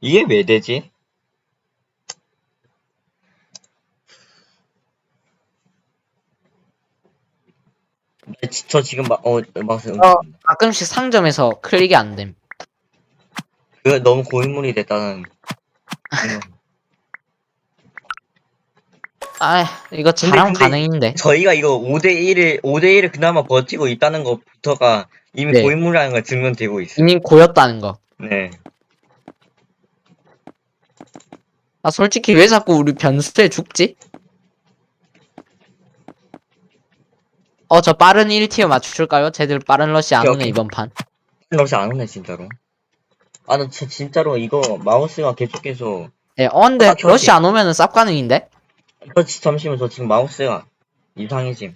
이게 왜 되지? 네, 지- 저 지금 막, 어, 마우스, 어. 가끔씩 상점에서 클릭이 안 됨. 그 너무 고인물이 됐다는. 음. 아, 이거 자랑 근데- 가능인데. 저희가 이거 5대1을, 5대1을 그나마 버티고 있다는 것부터가 이미 네. 고인물이라는 걸 증명되고 있어요. 이미 고였다는 거. 네. 아, 솔직히 왜 자꾸 우리 변수에 죽지? 어, 저 빠른 1티어 맞출까요? 쟤들 빠른 러시 안 오케이, 오네, 오케이. 이번 판. 러시 안 오네, 진짜로. 아, 나 진- 진짜로 이거 마우스가 계속해서. 예, 어, 근데 아, 저기. 러시 안 오면은 쌉 가능인데? 저, 지- 잠시만, 저 지금 마우스가 이상해짐.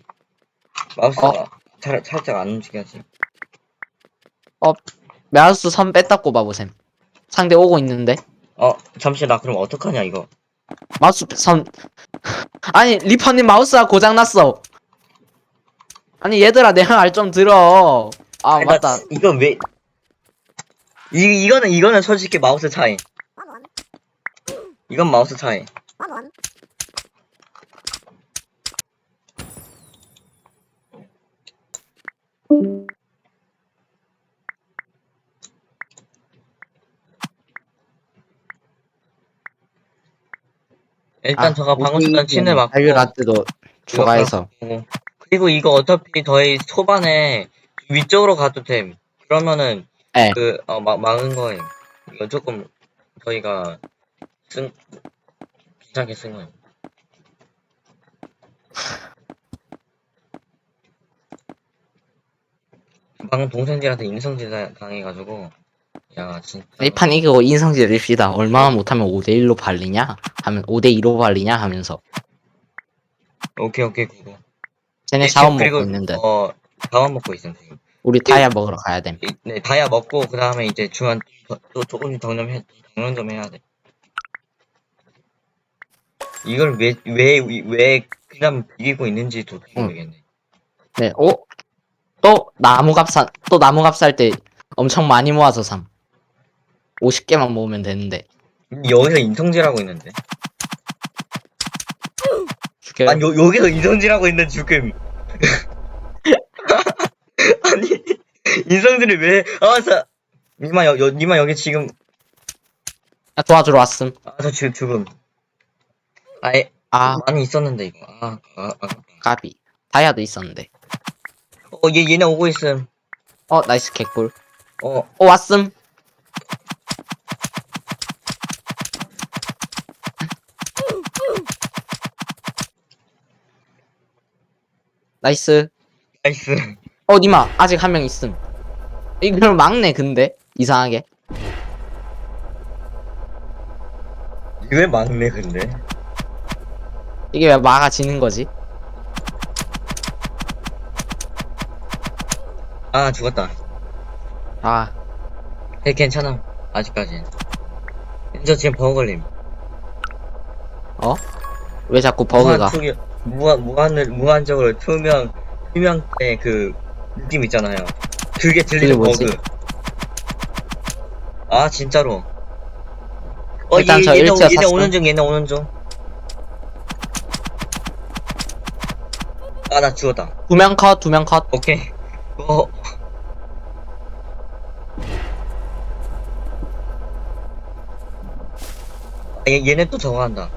마우스가 어? 살, 살짝 안 움직여지. 메아스 선 뺐다 꼽아보셈. 상대 오고 있는데? 어, 잠시 나 그럼 어떡하냐, 이거. 마우스 선. 아니, 리퍼님 마우스가 고장났어. 아니, 얘들아, 내 말 좀 들어. 아, 아니, 나 맞다. 지- 이건 왜. 이, 이거는, 이거는 솔직히 마우스 차이. 이건 마우스 차이. 일단 아, 저가 방금 전에 친을 맞고 알류라떼도 추가해서. 그리고- 그리고 이거 어차피 저희 초반에 위쪽으로 가도 됨. 그러면은 네. 그 어, 막 막은 거예요. 이거 조금 저희가 쓴 괜찮게 쓴 거예요. 방금 동생들한테 인성질 당- 당해가지고 야 진짜 이판 이기고 인성질 립시다. 얼마나 못하면 5대1로 발리냐? 하면 5대2로 발리냐? 하면서. 오케이 오케이 그거 쟤네 네, 자원 그리고, 먹고 있는데. 어 자원 먹고 있음 지금 우리 다이아 먹으러 가야 됨. 이- 네 다이아 먹고 그 다음에 이제 중간 더- 또 조금씩 정점해 정년 좀 해야 돼 이걸 왜 왜 왜 그냥 이기고 있는지도 응. 모르겠네 네, 오? 또 나무갑 사, 또 나무갑 살때 엄청 많이 모아서 삼. 50개만 모으면 되는데. 여기서 인성질하고 있는데 죽여요. 아니 요, 여기서 인성질하고 있는 지금 아니 인성질을 왜 아서 니마 여, 여 니마 여기 지금 아, 도와주러 왔음. 아저 지금 죽음 아예 아, 많이 있었는데 이거 아, 아, 아. 까비. 다이아도 있었는데. 어, 얘, 얘네 오고 있음. 어, 나이스 개꿀. 어, 어, 왔음. 나이스. 나이스. 어, 니마, 아직 한 명 있음. 이걸 막네, 근데. 이상하게. 왜 막네, 근데? 이게 왜 막아지는 거지? 아, 죽었다. 아, 해, 괜찮아. 아직까진. 저 지금 버거 걸림. 왜 자꾸 버그가. 투기, 무한, 무한을, 무한적으로 투명, 투명의 그, 느낌 있잖아요. 그게 들리는 그게 뭐지? 버그. 아, 진짜로. 어, 일단 얘, 저 얘네, 일티어 얘네. 오는 중, 얘네 오는 중. 아, 나 죽었다. 두 명 컷, 두 명 컷. 오케이. 어. 아, 얘, 얘네 또 저거 한다.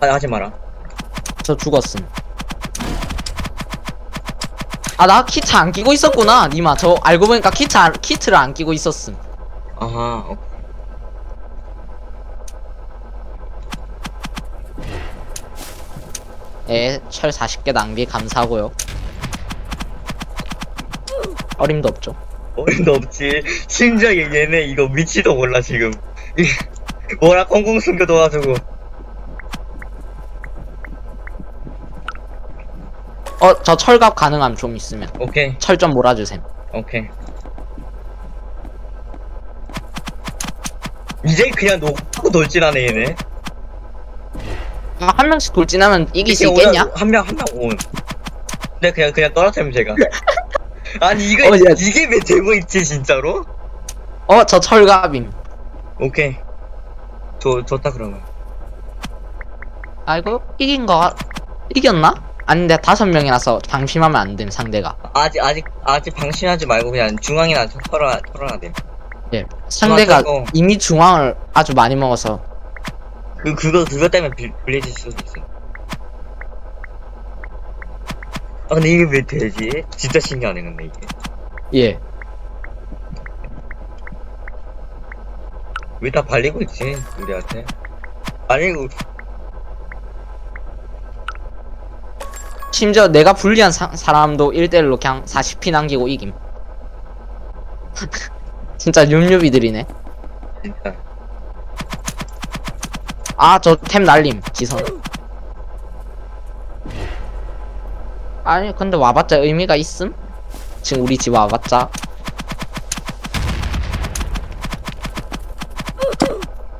아, 하지 마라. 저 죽었음. 아, 나 키트 안 끼고 있었구나, 니마. 저 알고 보니까 키트, 안- 키트를 안 끼고 있었음. 아하, 어. 예, 철 40개 낭비 감사하고요. 어림도 없죠. 어림도 없지. 심지어 얘- 얘네 이거 위치도 몰라, 지금. 이- 뭐라 콩콩 숨겨 도와주고. 어, 저 철갑 가능함 좀 있으면. 오케이, 철 좀 몰아주셈. 오케이. 이제 그냥 놓고 돌진하네, 얘네. 아, 한 명씩 돌진하면 이길 수 있겠냐? 오다- 한 명, 한 명 온. 근데 그냥, 그냥 떨어뜨리면 제가. 아니, 이거, 어, 야. 이게 왜 되고 있지, 진짜로? 어, 저 철갑임. 오케이. 좋, 좋다, 그러면. 아이고, 이긴 거, 같- 이겼나? 아닌데, 다섯 명이라서 방심하면 안 됨, 상대가. 아직, 아직, 아직 방심하지 말고 그냥 중앙이나 털어, 털어야 돼. 예. 상대가 맞아요. 이미 중앙을 아주 많이 먹어서. 그, 그거, 그거 때문에 빌, 빌려질 수도 있어. 아, 근데 이게 왜 되지? 진짜 신기하네, 근데 이게. 예. 왜 다 발리고 있지, 우리한테? 발리고, 심지어 내가 불리한 사, 사람도 1대1로 그냥 40피 남기고 이김. 진짜 윰윰이들이네. 아, 저 템 날림, 지선. 아니, 근데 와봤자 의미가 있음? 지금 우리 집 와봤자.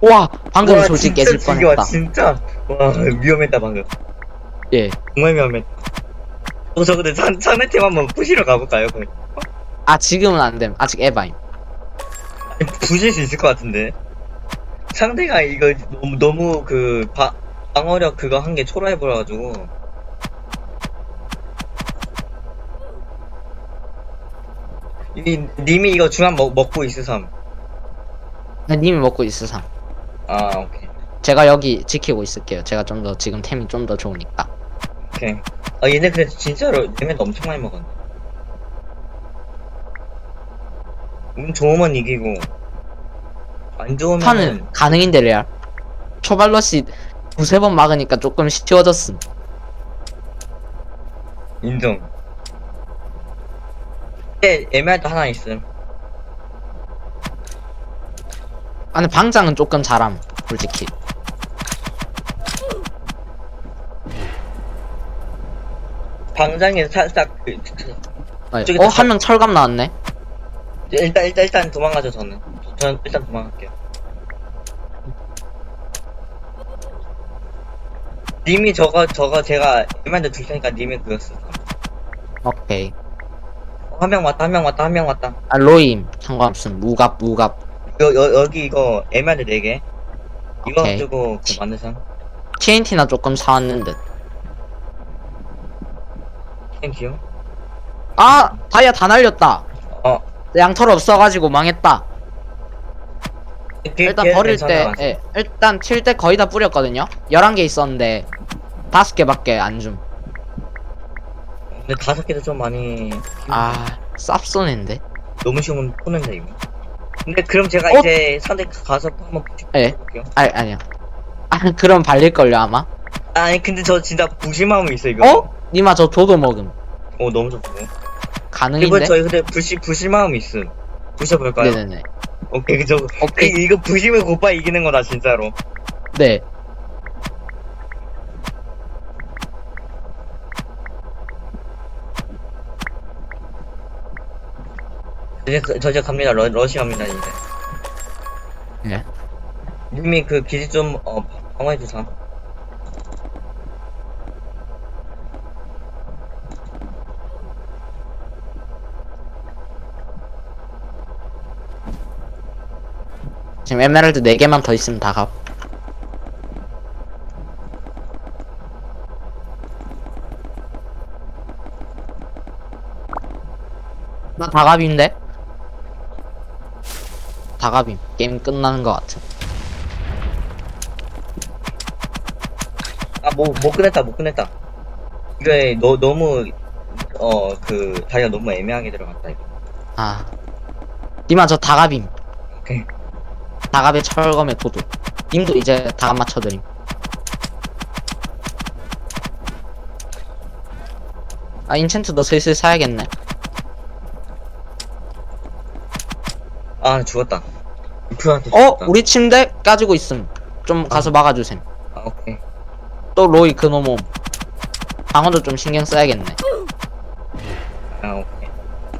와, 방금 와, 솔직히 진짜 깨질 뻔했다. 진짜. 와, 위험했다, 방금. 예. 정말 위험했다. 어, 저 근데 산, 산내팀 한번 부시러 가볼까요? 그럼? 아, 지금은 안 됨. 아직 에바임. 부실 수 있을 것 같은데. 상대가 이거 너무, 너무 그, 바, 방어력 그거 한 게 초라해버려가지고. 이, 님이 이거 중앙 먹, 먹고 있으삼. 네, 님이 먹고 있으상. 아, 오케이. 제가 여기 지키고 있을게요. 제가 좀 더, 지금 템이 좀 더 좋으니까. 오케이. 아, 얘네 근데 진짜로, 얘네도 엄청 많이 먹었네. 운 좋으면 이기고, 안 좋으면. 판은 가능인데, 레알. 초발러시 두세 번 막으니까 조금 쉬워졌음. 인정. 근데 애매할 때 하나 있음. 아, 근데 방장은 조금 잘함. 솔직히. 방장에 살짝 그, 그, 어, 저기 다- 한명 철갑 나왔네. 일단 일단 일단 도망가죠 저는. 저는 일단 도망갈게요. 님이 저거 저거 제가 애매한데 줄 테니까 님이 쓰. 오케이. 한 명 왔다 한 명 왔다 한 명 왔다. 아, 로임. 상관없음. 무갑, 무갑. 여, 여, 여기 이거 애매한데 4개. 이거 오케이. 가지고 그 만드상. TNT나 조금 사왔는 듯. 땡큐. 아! 다이아 다 날렸다. 어. 양털 없어가지고 망했다. 뒤- 일단 버릴 때, 예. 일단 칠 때 거의 다 뿌렸거든요. 11개 있었는데, 5개밖에 안 줌. 근데 다섯 개도 좀 많이 아, 쌉소네인데. 너무 쉬우면 푸는데 이거. 근데 그럼 제가 어? 이제 선택 가서 한번 예. 볼게요. 아, 아니야. 아, 그럼 발릴걸요, 아마? 아니 근데 저 진짜 부심함이 있어 이거. 어? 니마 저 도도 먹음. 어 너무 좋고. 이거 가능인데? 저희 근데 부시 부심함이 있음. 부셔볼까요? 네네네. 오케이 저 오케이. 이- 이거 부심을 곧바 이기는 거다 진짜로. 네. 이제 그- 저 이제 갑니다. 러, 러시 갑니다 이제. 예. 님이 그 기지 좀 어, 방어해 주사. 지금 에메랄드 4개만 더 있으면 다 가. 나 다갑인데? 다갑임. 게임 끝나는 것 같아. 아 뭐못 못 끝냈다 못 끝냈다. 이거 너 너무 어 그 다이가 너무 애매하게 들어갔다 이거. 아. 니마 저 다갑임. 오케이. 다갑의 철검의 도도. 님도 이제 다갑 맞춰드림. 아, 인챈트도 슬슬 사야겠네. 아 죽었다. 이프한테 어? 죽었다. 우리 침대 까지고 있음. 좀 가서 막아주셈. 아 오케이. 또 로이 그놈몸. 방어도 좀 신경 써야겠네. 아 오케이.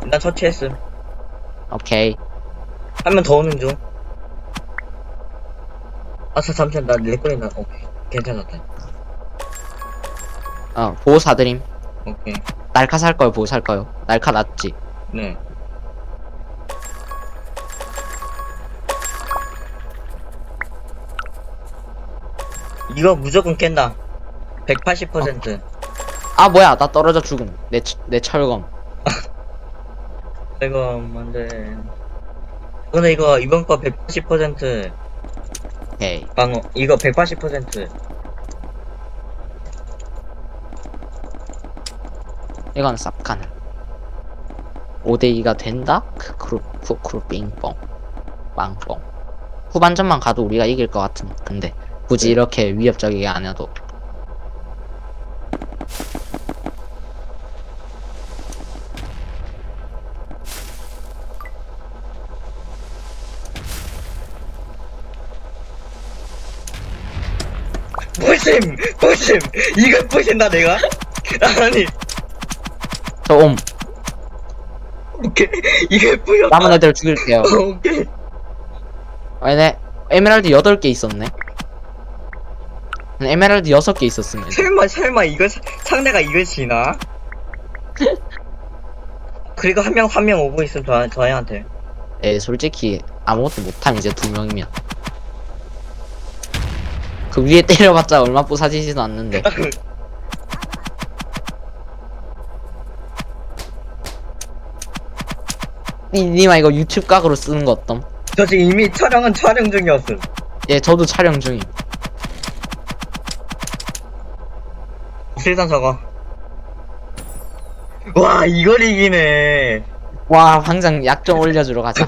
일단 처치했음. 오케이. 한 명 더 오는 중. 아차 잠시만 나 오케이 괜찮았다. 어 보호 사드림 오케이. 날카 살 거요 보호 살 거요 날카 낫지 네. 이거 무조건 깬다. 180%. 아 뭐야 나 떨어져 죽음 내, 치- 내 철검 이거 뭔데? 근데 이거 이번 거 180% 오케이 방어. 이거 180%. 이건 쌉가는 5대2가 된다? 크크루 쿠크루 빙뽕 빵뽕 후반전만 가도 우리가 이길 것 같은 근데 굳이 네. 이렇게 위협적이게 안 해도 부심! 부심! 이걸 부신다 내가? 아니. 저옴. 오케이. 이걸 부셨다 남은 애들 죽일게요. 오케이. 아니네. 에메랄드 8개 있었네. 에메랄드 6개 있었습니다. 설마 설마 이거 사- 상대가 이걸 지나? 그리고 한 명 한 명 오고 있음 저, 저 애한테. 에 솔직히 아무것도 못함 이제 두 명이면 그 위에 때려봤자 얼마 부사지지도 않는데. 니, 니마 이거 유튜브 각으로 쓰는 거 어떤? 저 지금 이미 촬영은 촬영 중이었음. 예 저도 촬영 중임. 실선 저거. 와 이걸 이기네. 와 당장 약 좀 올려주러 가자